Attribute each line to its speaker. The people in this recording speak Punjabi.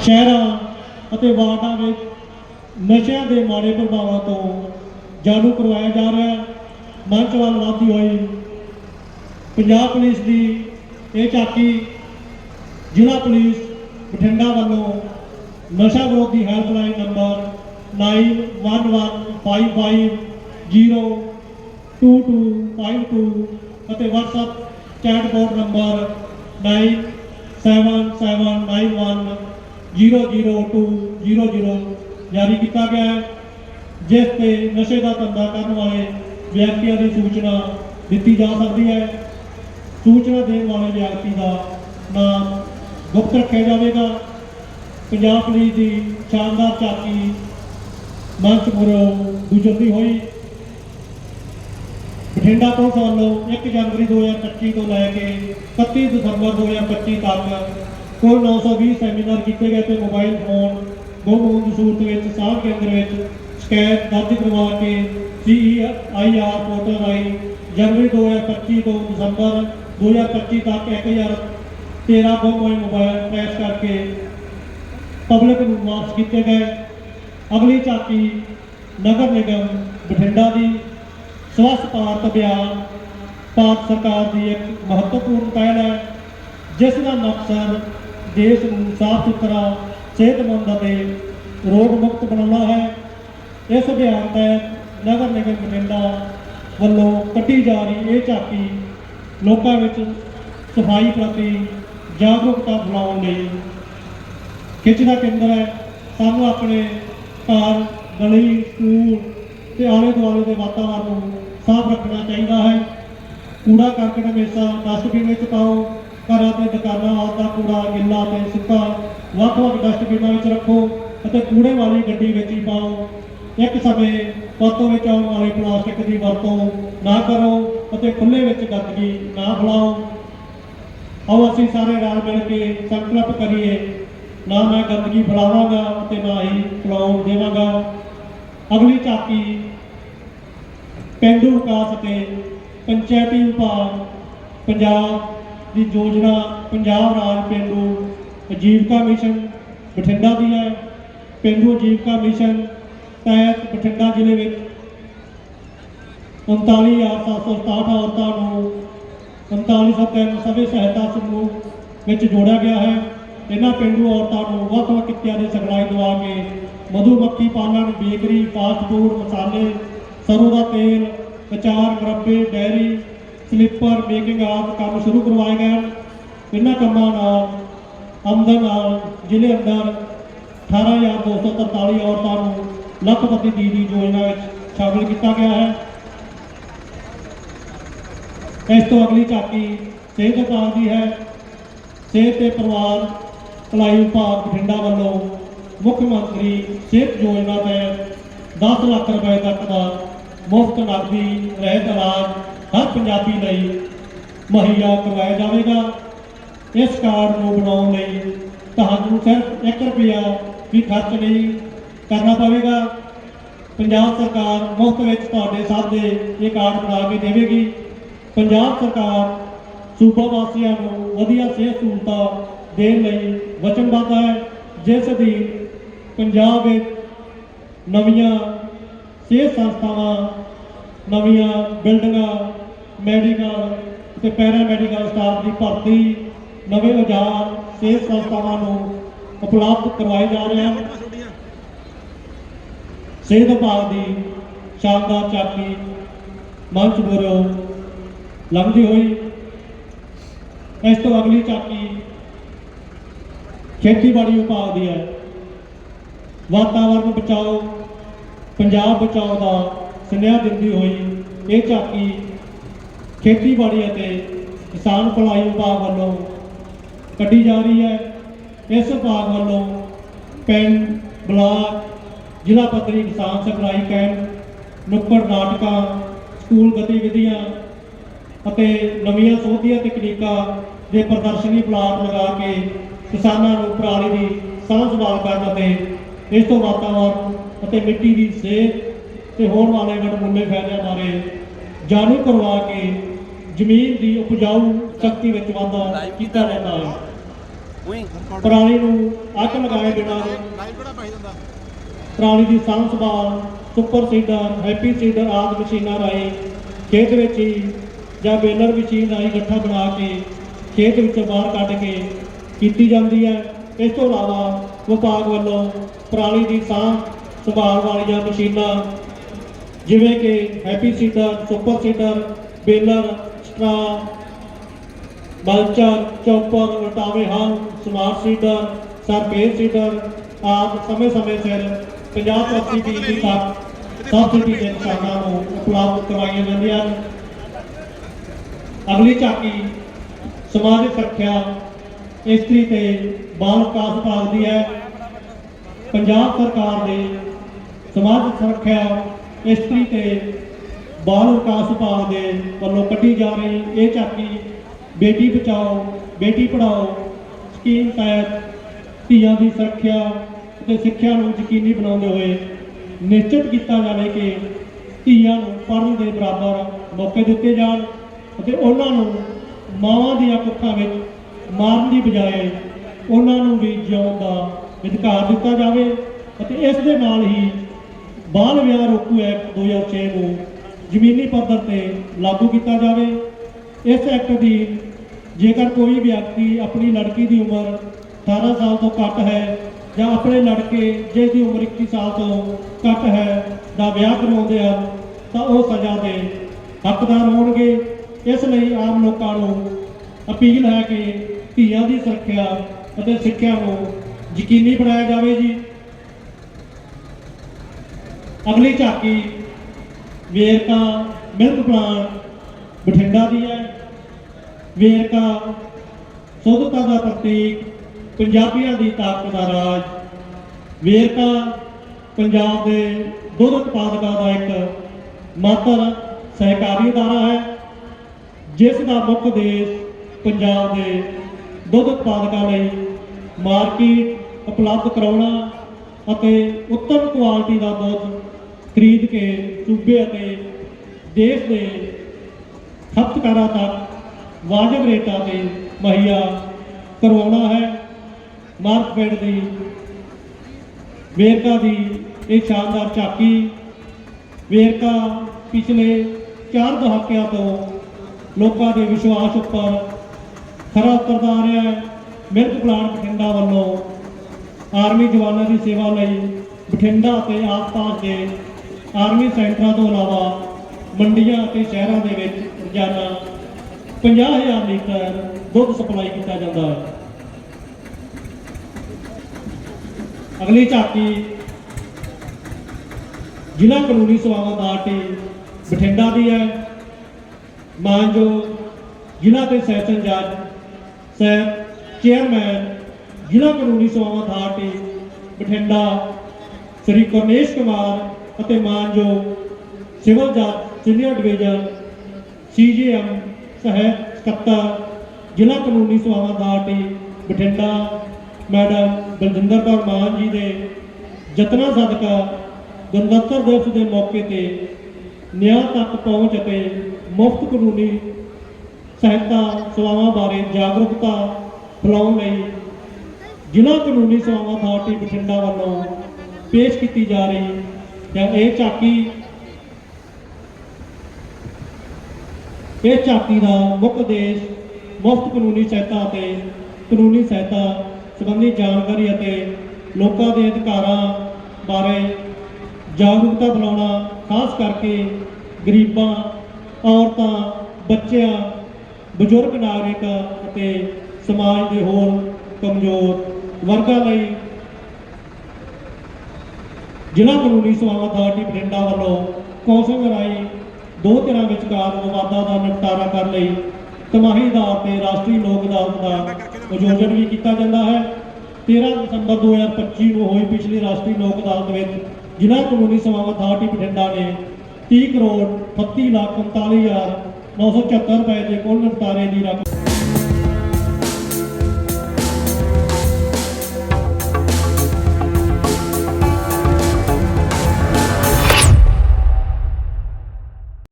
Speaker 1: ਸ਼ਹਿਰਾਂ ਅਤੇ ਵਾਰਡਾਂ ਵਿੱਚ ਨਸ਼ਿਆਂ ਦੇ ਮਾੜੇ ਪ੍ਰਭਾਵਾਂ ਤੋਂ ਜਾਣੂ ਕਰਵਾਇਆ ਜਾ ਰਿਹਾ ਹੈ। ਮੰਚ ਵੱਲ ਵਧਦੀ ਹੋਈ। ਪੰਜਾਬ ਪੁਲਿਸ ਦੀ ਇਹ ਝਾਕੀ ਜ਼ਿਲ੍ਹਾ ਪੁਲਿਸ ਬਠਿੰਡਾ ਵੱਲੋਂ ਨਸ਼ਾ ਵਿਰੋਧੀ ਹੈਲਪਲਾਈਨ ਨੰਬਰ 9115502252 ਅਤੇ WhatsApp ਚੈਟਬੋਟ ਨੰਬਰ 9779100200 ਜਾਰੀ ਕੀਤਾ ਗਿਆ ਹੈ, ਜਿਸ ਤੇ ਨਸ਼ੇ ਦਾ ਧੰਦਾ ਕਰਨ ਵਾਲੇ ਵਿਅਕਤੀਆਂ ਦੀ ਸੂਚਨਾ ਦਿੱਤੀ ਜਾ ਸਕਦੀ ਹੈ। ਸੂਚਨਾ ਦੇਣ ਵਾਲੇ ਵਿਅਕਤੀ ਦਾ ਨਾਮ ਗੁਪਤ ਰੱਖਿਆ ਜਾਵੇਗਾ। ਪੰਜਾਬ ਪੁਲਿਸ ਦੀ ਸ਼ਾਨਦਾਰ ਚਾਕੀ ਮੰਚ ਮੁਰੋ ਗੁਜ਼ਰਦੀ ਹੋਈ। ਬਠਿੰਡਾ ਪੁਲਿਸ ਵੱਲੋਂ 1 ਜਨਵਰੀ 2025 ਤੋਂ ਲੈ ਕੇ 31 ਦਸੰਬਰ 2025 ਤੱਕ ਕੁੱਲ 920 ਸੈਮੀਨਾਰ ਕੀਤੇ ਗਏ ਤੇ ਮੋਬਾਈਲ ਫੋਨ ਗੁੰਮ ਹੋਣ ਦੀ ਸੂਰਤ ਵਿੱਚ, ਸਾਹ ਕੇਂਦਰ ਵਿੱਚ ਸ਼ਿਕਾਇਤ ਦਰਜ ਕਰਵਾ ਕੇ ਸੀਈਆਈਆਰ ਪੋਰਟਲ ਰਾਹੀਂ ਜਨਵਰੀ 2025 ਤੋਂ ਦਸੰਬਰ 2025 ਤੱਕ 1013 ਗੁੰਮ ਹੋਏ ਮੋਬਾਈਲ ਟ੍ਰੈਸ ਕਰਕੇ ਪਬਲਿਕ ਨੂੰ ਵਾਪਸ ਕੀਤੇ ਗਏ। ਅਗਲੀ ਝਾਕੀ ਨਗਰ ਨਿਗਮ ਬਠਿੰਡਾ ਦੀ ਸਵੱਛ ਭਾਰਤ ਅਭਿਆਨ ਭਾਰਤ ਸਰਕਾਰ ਦੀ ਇੱਕ ਮਹੱਤਵਪੂਰਨ ਪਹਿਲ ਹੈ, ਜਿਸ ਦਾ ਮਕਸਦ ਦੇਸ਼ ਨੂੰ ਸਾਫ਼ ਸੁਥਰਾ, ਸਿਹਤਮੰਦ ਅਤੇ ਰੋਗ ਮੁਕਤ ਬਣਾਉਣਾ ਹੈ। ਇਸ ਅਭਿਆਨ ਤਹਿਤ ਨਗਰ ਨਿਗਮ ਬਠਿੰਡਾ ਵੱਲੋਂ ਕੱਢੀ ਜਾ ਰਹੀ ਇਹ ਝਾਕੀ ਲੋਕਾਂ ਵਿੱਚ ਸਫ਼ਾਈ ਪ੍ਰਤੀ ਜਾਗਰੂਕਤਾ ਫੈਲਾਉਣ ਲਈ ਖਿੱਚ ਦਾ ਕੇਂਦਰ ਹੈ। ਸਾਨੂੰ ਆਪਣੇ ਘਰ, ਗਲੀ, ਸਕੂਲ ਤੇ ਆਲੇ ਦੁਆਲੇ ਦੇ ਵਾਤਾਵਰਣ ਨੂੰ ਸਾਫ਼ ਰੱਖਣਾ ਚਾਹੀਦਾ ਹੈ। ਕੂੜਾ ਕਰਕਟ ਹਮੇਸ਼ਾ ਡਸਟਬਿਨ ਵਿੱਚ ਪਾਓ। ਘਰਾਂ ਤੇ ਦੁਕਾਨਾਂ ਆਦਿ ਕੂੜਾ, ਗਿੱਲਾ, ਤੇ ਸੁੱਕਾ, ਵੱਖ-ਵੱਖ ਡਸਟਬਿਨਾਂ ਵਿੱਚ ਰੱਖੋ ਅਤੇ ਕੂੜੇ ਵਾਲੀ ਗੱਡੀ ਵਿੱਚ ਹੀ ਪਾਓ। ਇੱਕ ਸਮੇਂ ਵਰਤੋਂ ਵਿੱਚ ਆਉਣ ਵਾਲੇ ਪਲਾਸਟਿਕ ਦੀ ਵਰਤੋਂ ਨਾ ਕਰੋ ਅਤੇ ਖੁੱਲੇ ਵਿੱਚ ਗੰਦਗੀ ਨਾ ਫੈਲਾਓ। ਆਓ ਅਸੀਂ ਸਾਰੇ ਰਲ ਮਿਲ ਕੇ ਸੰਕਲਪ ਕਰੀਏ। ਨਾ ਮੈਂ ਗੰਦਗੀ ਫੈਲਾਵਾਂਗਾ ਅਤੇ ਨਾ ਹੀ ਫੈਲਾਉਣ ਦੇਵਾਂਗਾ। ਅਗਲੀ ਝਾਕੀ ਪੇਂਡੂ ਵਿਕਾਸ ਅਤੇ ਪੰਚਾਇਤੀ ਵਿਭਾਗ, ਪੰਜਾਬ ਦੀ ਯੋਜਨਾ ਪੰਜਾਬ ਰਾਜ ਪੇਂਡੂ ਆਜੀਵਕਾ ਮਿਸ਼ਨ ਬਠਿੰਡਾ ਦੀ ਹੈ। ਪੇਂਡੂ ਅਜੀਵਕਾ ਮਿਸ਼ਨ ਤਹਿਤ ਬਠਿੰਡਾ ਜ਼ਿਲ੍ਹੇ ਵਿੱਚ 39767 ਔਰਤਾਂ ਨੂੰ 3903 ਸਭੇ ਸਹਾਇਤਾ ਸਮੂਹ ਵਿੱਚ ਜੋੜਿਆ ਗਿਆ ਹੈ। ਇਹਨਾਂ ਪੇਂਡੂ ਔਰਤਾਂ ਨੂੰ ਵੱਖ-ਵੱਖ ਕਿੱਤਿਆਂ ਦੀ ਸਿਖਲਾਈ ਦਿਵਾ ਕੇ ਮਧੂਮੱਖੀ ਪਾਲਣ, ਬੇਕਰੀ, ਫਾਸਟ ਫੂਡ, ਮਸਾਲੇ, ਸਰੋਂ ਦਾ ਤੇਲ, ਅਚਾਰ, ਮੁਰੱਬੇ, ਡੈਰੀ ਸਲਿੱਪਰ ਮੇਕਿੰਗ ਆਦਿ ਕੰਮ ਸ਼ੁਰੂ ਕਰਵਾਏ ਗਏ ਹਨ ਇਹਨਾਂ ਕੰਮਾਂ ਨਾਲ ਆਮਦਨ ਨਾਲ ਜ਼ਿਲ੍ਹੇ ਅੰਦਰ 18243 ਔਰਤਾਂ ਨੂੰ ਲੱਖਪਤੀ ਦੀਦੀ ਯੋਜਨਾ ਵਿੱਚ ਸ਼ਾਮਿਲ ਕੀਤਾ ਗਿਆ ਹੈ ਇਸ ਤੋਂ ਅਗਲੀ ਝਾਕੀ ਸਿਹਤ ਵਿਭਾਗ ਦੀ ਹੈ ਸਿਹਤ ਤੇ ਪਰਿਵਾਰ ਭਲਾਈ ਵਿਭਾਗ ਬਠਿੰਡਾ ਵੱਲੋਂ ਮੁੱਖ ਮੰਤਰੀ ਸਿਹਤ ਯੋਜਨਾ ਤਹਿਤ 10 ਲੱਖ ਰੁਪਏ ਤੱਕ ਦਾ ਮੁਫਤ ਨਕਦੀ ਰਹਿਤ ਇਲਾਜ ਹਰ ਪੰਜਾਬੀ ਲਈ ਮੁਹੱਈਆ ਕਰਵਾਇਆ ਜਾਵੇਗਾ। ਇਸ ਕਾਰਡ ਨੂੰ ਬਣਾਉਣ ਲਈ ਤੁਹਾਨੂੰ ਸਿਰਫ 1 ਰੁਪਿਆ ਵੀ ਖਰਚ ਨਹੀਂ ਕਰਨਾ ਪਵੇਗਾ। ਪੰਜਾਬ ਸਰਕਾਰ ਮੁਫਤ ਵਿੱਚ ਤੁਹਾਡੇ ਸਭ ਦੇ ਇਹ ਕਾਰਡ ਬਣਾ ਕੇ ਦੇਵੇਗੀ। ਪੰਜਾਬ ਸਰਕਾਰ ਸੂਬਾ ਵਾਸੀਆਂ ਨੂੰ ਵਧੀਆ ਸਿਹਤ ਸਹੂਲਤਾਂ ਦੇਣ ਲਈ ਵਚਨਬੱਧ ਹੈ, ਜਿਸ ਦੀ ਪੰਜਾਬ ਵਿੱਚ ਨਵੀਆਂ ਸਿਹਤ ਸੰਸਥਾਵਾਂ, ਨਵੀਆਂ ਬਿਲਡਿੰਗਾਂ ਮੈਡੀਕਲ ਤੇ ਪੈਰਾ ਮੈਡੀਕਲ ਸਟਾਫ ਦੀ ਭਰਤੀ, ਨਵੇਂ ਔਜ਼ਾਰ ਸਿਹਤ ਸੰਸਥਾਵਾਂ ਨੂੰ ਉਪਲਬਧ ਕਰਵਾਏ ਜਾ ਰਹੇ ਹਨ। ਸਿਹਤ ਵਿਭਾਗ ਦੀ ਸ਼ਾਨਦਾਰ ਚਾਕੀ ਮੰਚ ਮੂਹਰੋਂ ਲੰਘਦੀ ਹੋਈ। ਇਸ ਤੋਂ ਅਗਲੀ ਚਾਕੀ ਖੇਤੀਬਾੜੀ ਵਿਭਾਗ ਦੀ ਹੈ। ਵਾਤਾਵਰਨ ਬਚਾਓ, ਪੰਜਾਬ ਬਚਾਓ ਦਾ ਸੁਨੇਹਾ ਦਿੰਦੀ ਹੋਈ ਇਹ ਝਾਕੀ ਖੇਤੀਬਾੜੀ ਅਤੇ ਕਿਸਾਨ ਭਲਾਈ ਵਿਭਾਗ ਵੱਲੋਂ ਕੱਢੀ ਜਾ ਰਹੀ ਹੈ। ਇਸ ਵਿਭਾਗ ਵੱਲੋਂ ਪਿੰਡ ਬਲਾਕ, ਜ਼ਿਲ੍ਹਾ ਪੱਧਰੀ ਕਿਸਾਨ ਸਿਖਲਾਈ ਕੈਂਪ, ਨੁੱਕੜ ਨਾਟਕਾਂ, ਸਕੂਲ ਗਤੀਵਿਧੀਆਂ ਅਤੇ ਨਵੀਆਂ ਸੋਧੀਆਂ ਤਕਨੀਕਾਂ ਦੇ ਪ੍ਰਦਰਸ਼ਨੀ ਪਲਾਟ ਲਗਾ ਕੇ ਕਿਸਾਨਾਂ ਨੂੰ ਪਰਾਲੀ ਦੀ ਸਾਂਭ ਸੰਭਾਲ ਕਰਨ ਅਤੇ ਇਸ ਤੋਂ ਵਾਤਾਵਰਨ ਅਤੇ ਮਿੱਟੀ ਦੀ ਸਿਹਤ ਤੇ ਹੋਰ ਵਾਲੇ ਵਡਮੁੱਲੇ ਫਾਇਦਿਆਂ ਬਾਰੇ ਜਾਣੂ ਕਰਵਾ ਕੇ ਜ਼ਮੀਨ ਦੀ ਉਪਜਾਊ ਸ਼ਕਤੀ ਵਿੱਚ ਵਾਧਾ ਕੀਤਾ ਜਾਂਦਾ ਹੈ। ਪਰਾਲੀ ਨੂੰ ਅੱਗ ਲਗਾਏ
Speaker 2: ਜਾਂਦਾ
Speaker 1: ਪਰਾਲੀ ਦੀ ਸਾਂਭ ਸੰਭਾਲ ਸੁਪਰ ਸੀਡਰ ਹੈਪੀ ਸੀਡਰ ਆਦਿ ਮਸ਼ੀਨਾਂ ਰਾਹੀਂ ਖੇਤ ਵਿੱਚ ਹੀ ਜਾਂ ਬੇਲਰ ਮਸ਼ੀਨ ਰਾਹੀਂ ਗੱਠਾ ਬਣਾ ਕੇ ਖੇਤ ਵਿੱਚੋਂ ਬਾਹਰ ਕੱਢ ਕੇ ਕੀਤੀ ਜਾਂਦੀ ਹੈ। ਇਸ ਤੋਂ ਇਲਾਵਾ ਵਿਭਾਗ ਵੱਲੋਂ ਪਰਾਲੀ ਦੀ ਸਾਂਭ ਸੰਭਾਲ ਵਾਲੀਆਂ ਮਸ਼ੀਨਾਂ ਜਿਵੇਂ ਕਿ happy seeder super seeder baler, straw mulcher chopper ਵਟਾਵੇ ਹਲ ਸਮਾਰਟ ਸੀਡਰ ਸਰਪੇਰ ਸੀਡਰ ਆਦਿ ਸਮੇਂ-ਸਮੇਂ ਸਿਰ 50% ਫੀਸਦੀ ਤੱਕ ਸਬਸਿਡੀ ਦੇ ਕਿਸਾਨਾਂ ਨੂੰ ਉਪਲਬਧ ਕਰਵਾਈਆਂ ਜਾਂਦੀਆਂ ਹਨ। ਅਗਲੀ ਝਾਕੀ ਸਮਾਜਿਕ ਸੁਰੱਖਿਆ ਇਸਤਰੀ ਤੇ ਬਾਲ ਵਿਕਾਸ ਵਿਭਾਗ ਦੀ ਹੈ। ਪੰਜਾਬ ਸਰਕਾਰ ਦੇ ਸਮਾਜਿਕ ਸੁਰੱਖਿਆ ਇਸਤਰੀ ਤੇ ਬਾਲ ਵਿਕਾਸ ਵਿਭਾਗ ਦੇ ਵੱਲੋਂ ਕੱਢੀ ਜਾ ਰਹੀ ਇਹ ਝਾਕੀ, ਬੇਟੀ ਬਚਾਓ, ਬੇਟੀ ਪੜਾਓ ਸਕੀਮ ਤਹਿਤ ਧੀਆਂ ਦੀ ਸੁਰੱਖਿਆ ਅਤੇ ਸਿੱਖਿਆ ਨੂੰ ਯਕੀਨੀ ਬਣਾਉਂਦੇ ਹੋਏ ਨਿਸ਼ਚਿਤ ਕੀਤਾ ਜਾਵੇ ਕਿ ਧੀਆਂ ਨੂੰ ਪੜ੍ਹਨ ਦੇ ਬਰਾਬਰ ਮੌਕੇ ਦਿੱਤੇ ਜਾਣ ਅਤੇ ਉਹਨਾਂ ਨੂੰ ਮਾਵਾਂ ਦੀਆਂ ਕੁੱਖਾਂ ਵਿੱਚ ਮਾਰਨ ਦੀ ਬਜਾਏ ਉਹਨਾਂ ਨੂੰ ਵੀ ਜਿਉਣ ਦਾ ਅਧਿਕਾਰ ਦਿੱਤਾ ਜਾਵੇ ਅਤੇ ਇਸ ਦੇ ਨਾਲ ਹੀ ਬਾਲ ਵਿਆਹ ਰੋਕੂ ਐਕਟ 2006 ਨੂੰ ਜ਼ਮੀਨੀ ਪੱਧਰ ਤੇ ਲਾਗੂ ਕੀਤਾ ਜਾਵੇ। ਇਸ ਐਕਟ ਦੀ ਜੇਕਰ ਕੋਈ ਵਿਅਕਤੀ ਆਪਣੀ ਲੜਕੀ ਦੀ ਉਮਰ 18 ਸਾਲ ਤੋਂ ਘੱਟ ਹੈ ਜਾਂ ਆਪਣੇ ਲੜਕੇ ਜਿਸ ਦੀ ਉਮਰ 21 ਸਾਲ ਤੋਂ ਘੱਟ ਹੈ ਦਾ ਵਿਆਹ ਕਰਵਾਉਂਦੇ ਹਨ, ਤਾਂ ਉਹ ਸਜ਼ਾ ਦੇ ਹੱਕਦਾਰ ਹੋਣਗੇ। ਇਸ ਲਈ ਆਮ ਲੋਕਾਂ ਨੂੰ ਅਪੀਲ ਹੈ ਕਿ ਧੀਆਂ ਦੀ ਸੁਰੱਖਿਆ ਅਤੇ ਸਿੱਖਿਆ ਨੂੰ ਯਕੀਨੀ ਬਣਾਇਆ ਜਾਵੇ ਜੀ। ਅਗਲੀ ਝਾਕੀ, ਵੇਰਕਾ, ਮਿਲਕ ਪਲਾਂਟ, ਬਠਿੰਡਾ ਦੀ ਹੈ। ਵੇਰਕਾ, ਸੁੱਧਤਾ ਦਾ ਪ੍ਰਤੀਕ, ਪੰਜਾਬੀਆਂ ਦੀ ਤਾਕਤ ਦਾ ਰਾਜ। ਵੇਰਕਾ, ਪੰਜਾਬ ਦੇ ਦੁੱਧ ਉਤਪਾਦਕਾਂ ਦਾ ਇੱਕ ਮਾਤਰ ਸਹਿਕਾਰੀ ਅਦਾਰਾ ਹੈ, ਜਿਸ ਦਾ ਮੁੱਖ ਉਦੇਸ਼ ਪੰਜਾਬ ਦੇ ਦੁੱਧ ਉਤਪਾਦਕਾਂ ਲਈ ਮਾਰਕੀਟ ਉਪਲਬਧ ਕਰਾਉਣਾ ਅਤੇ ਉੱਤਮ ਕੁਆਲਿਟੀ ਦਾ ਦੁੱਧ ਖਰੀਦ ਕੇ ਸੂਬੇ ਅਤੇ ਦੇਸ਼ ਦੇ ਖਪਤਕਾਰਾਂ ਤੱਕ ਵਾਜਬ ਰੇਟਾਂ ਤੇ ਮੁਹੱਈਆ ਕਰਵਾਉਣਾ ਹੈ। ਮਾਰਕਫੈਡ ਦੀ ਵੇਰਕਾ ਦੀ ਇਹ ਸ਼ਾਨਦਾਰ ਝਾਕੀ, ਵੇਰਕਾ ਪਿਛਲੇ 4 ਦਹਾਕਿਆਂ ਤੋਂ ਲੋਕਾਂ ਦੇ ਵਿਸ਼ਵਾਸ ਉੱਪਰ ਖਰਾ ਉਤਰਦਾ ਆ ਰਿਹਾ ਹੈ। ਮਿਲਕ ਪਲਾਂਟ ਬਠਿੰਡਾ ਵੱਲੋਂ ਆਰਮੀ ਜਵਾਨਾਂ ਦੀ ਸੇਵਾ ਲਈ ਬਠਿੰਡਾ ਅਤੇ ਆਸ-ਪਾਸ ਦੇ ਆਰਮੀ ਸੈਂਟਰਾਂ ਤੋਂ ਇਲਾਵਾ ਮੰਡੀਆਂ ਅਤੇ ਸ਼ਹਿਰਾਂ ਦੇ ਵਿੱਚ ਰੋਜ਼ਾਨਾ 50000 ਲੀਟਰ ਦੁੱਧ ਸਪਲਾਈ ਕੀਤਾ ਜਾਂਦਾ ਹੈ। ਅਗਲੀ ਝਾਕੀ ਜ਼ਿਲ੍ਹਾ ਕਾਨੂੰਨੀ ਸੇਵਾਵਾਂ ਪਾਰਟੀ ਬਠਿੰਡਾ ਦੀ ਹੈ। ਮਾਨਜੋ ਜ਼ਿਲ੍ਹਾ ਤੇ ਸੈਸ਼ਨ ਜੱਜ ਸਹਿਬ ਚੇਅਰਮੈਨ ਜ਼ਿਲ੍ਹਾ ਕਾਨੂੰਨੀ ਸੇਵਾਵਾਂ ਅਥਾਰਟੀ ਬਠਿੰਡਾ, ਸ੍ਰੀ ਕਰਨੇਸ਼ ਕੁਮਾਰ ਅਤੇ ਮਾਨਜੋ ਸਿਵਲ ਜੱਜ ਸੀਨੀਅਰ ਡਿਵੀਜ਼ਨ ਸੀਜੀਐਮ ਸਹਿਬ ਸਕੱਤਰ, ਜ਼ਿਲ੍ਹਾ ਕਾਨੂੰਨੀ ਸੇਵਾਵਾਂ ਅਥਾਰਟੀ ਬਠਿੰਡਾ। ਮੈਡਮ ਬਲਜਿੰਦਰ ਕੌਰ ਮਾਨ ਜੀ ਦੇ ਯਤਨਾਂ ਸਦਕਾ ਗਣਤੰਤਰ ਦਿਵਸ ਦੇ ਮੌਕੇ ਤੇ ਨਿਆਂ ਤੱਕ ਪਹੁੰਚ ਅਤੇ ਮੁਫਤ ਕਾਨੂੰਨੀ ਸਹਾਇਤਾ ਸੇਵਾਵਾਂ ਬਾਰੇ ਜਾਗਰੂਕਤਾ ਫੈਲਾਉਣ ਲਈ ਜ਼ਿਲ੍ਹਾ ਕਾਨੂੰਨੀ ਸੇਵਾਵਾਂ ਅਥਾਰਟੀ ਬਠਿੰਡਾ ਵੱਲੋਂ ਪੇਸ਼ ਕੀਤੀ ਜਾ ਰਹੀ ਜਾਂ ਇਹ ਝਾਕੀ ਇਹ ਝਾਕੀ ਦਾ ਮੁੱਖ ਉਦੇਸ਼ ਮੁਫਤ ਕਾਨੂੰਨੀ ਸਹਾਇਤਾ ਅਤੇ ਕਾਨੂੰਨੀ ਸਹਾਇਤਾ ਸੰਬੰਧੀ ਜਾਣਕਾਰੀ ਅਤੇ ਲੋਕਾਂ ਦੇ ਅਧਿਕਾਰਾਂ ਬਾਰੇ ਜਾਗਰੂਕਤਾ ਬਣਾਉਣਾ ਖਾਸ ਕਰਕੇ ਗਰੀਬਾਂ, ਔਰਤਾਂ, ਬੱਚਿਆਂ, ਬਜ਼ੁਰਗ, ਨਾਗਰਿਕ ਅਤੇ ਸਮਾਜ ਦੇ ਹੋਰ ਕਮਜ਼ੋਰ ਵਰਗਾਂ ਲਈ ਜ਼ਿਲ੍ਹਾ ਕਾਨੂੰਨੀ ਸੇਵਾਵਾਂ ਅਥਾਰਟੀ ਬਠਿੰਡਾ ਵੱਲੋਂ ਕੌਂਸਲ ਰਾਹੀਂ ਦੋ ਧਿਰਾਂ ਵਿਚਕਾਰ ਵਿਵਾਦਾਂ ਦਾ ਨਿਪਟਾਰਾ ਕਰਨ ਲਈ। ਤਿਮਾਹੀ ਆਧਾਰ ਤੇ ਰਾਸ਼ਟਰੀ ਲੋਕ ਅਦਾਲਤ ਦਾ ਆਯੋਜਨ ਵੀ ਕੀਤਾ ਜਾਂਦਾ ਹੈ। 13 ਦਸੰਬਰ 2025 ਨੂੰ ਹੋਈ ਪਿਛਲੀ ਰਾਸ਼ਟਰੀ ਲੋਕ ਅਦਾਲਤ ਵਿੱਚ ਜ਼ਿਲ੍ਹਾ ਕਾਨੂੰਨੀ ਸੇਵਾਵਾਂ ਅਥਾਰਟੀ ਬਠਿੰਡਾ ਨੇ 30 ਕਰੋੜ 38 ਲੱਖ 39 ਹਜ਼ਾਰ 974 ਰੁਪਏ ਦੇ ਕੁੱਲ ਨਿਪਟਾਰੇ ਦੀ ਰਕਮ